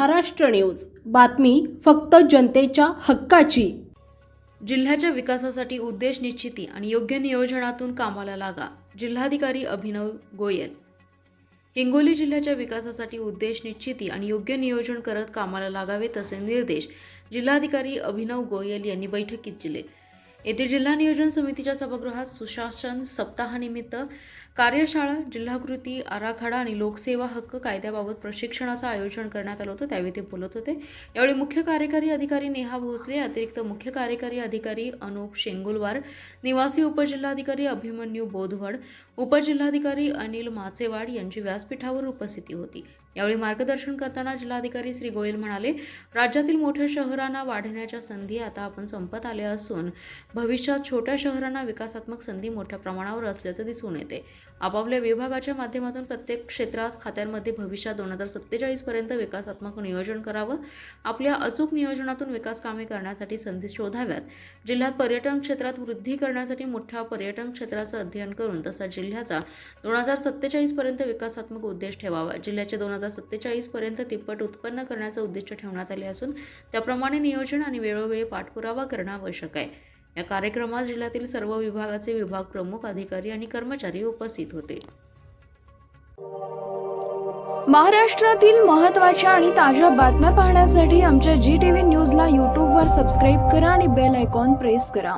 Maharashtra news. बातमी फक्त जनतेच्या हक्काची. जिल्ह्याच्या विकासासाठी उद्देश निश्चिती आणि योग्य नियोजनातून कामाला लागा जिल्हाधिकारी अभिनव गोयल. हिंगोली जिल्ह्याच्या विकासासाठी उद्देश निश्चिती आणि योग्य नियोजन करत कामाला लागावे तसे निर्देश जिल्हाधिकारी अभिनव गोयल यांनी बैठकीत दिले. येथे जिल्हा नियोजन समितीच्या सभागृहात सुशासन सप्ताहानिमित्त कार्यशाळा जिल्हाकृती आराखडा आणि लोकसेवा हक्क कायद्याबाबत प्रशिक्षणाचं आयोजन करण्यात आलं होतं. त्यावेळी ते बोलत होते. यावेळी मुख्य कार्यकारी अधिकारी नेहा भोसले अतिरिक्त मुख्य कार्यकारी अधिकारी अनुप शेंगुलवार निवासी उपजिल्हाधिकारी अभिमन्यू बोधवड उपजिल्हाधिकारी अनिल माचेवाड यांची व्यासपीठावर उपस्थिती होती. यावेळी मार्गदर्शन करताना जिल्हाधिकारी श्री गोयल म्हणाले राज्यातील मोठ्या शहरांना वाढण्याच्या संधी आता आपण संपत आल्या असून भविष्यात छोट्या शहरांना विकासात्मक संधी मोठ्या प्रमाणावर असल्याचं दिसून येते. आपापल्या विभागाच्या माध्यमातून प्रत्येक क्षेत्रात खात्यांमध्ये भविष्यात दोन हजार सत्तेचाळीसपर्यंत विकासात्मक नियोजन करावं आपल्या अचूक नियोजनातून विकास कामे करण्यासाठी संधी शोधाव्यात. जिल्ह्यात पर्यटन क्षेत्रात वृद्धी करण्यासाठी मोठ्या पर्यटन क्षेत्राचं अध्ययन करून तसा जिल्ह्याचा दोन हजार सत्तेचाळीसपर्यंत विकासात्मक उद्देश ठेवावा. जिल्ह्याचे दोन हजार सत्तेचाळीसपर्यंत तिप्पट उत्पन्न करण्याचं उद्दिष्ट ठेवण्यात आले असून त्याप्रमाणे नियोजन आणि वेळोवेळी पाठपुरावा करणं आवश्यक आहे. या कार्यक्रमात जिल्ह्यातील सर्व विभागाचे विभाग प्रमुख अधिकारी आणि कर्मचारी उपस्थित होते. महाराष्ट्रातील महत्त्वाच्या आणि ताज्या बातम्या पाहण्यासाठी आमच्या जी टी व्ही न्यूजला यूट्यूबवर सबस्क्राईब करा आणि बेल आयकॉन प्रेस करा.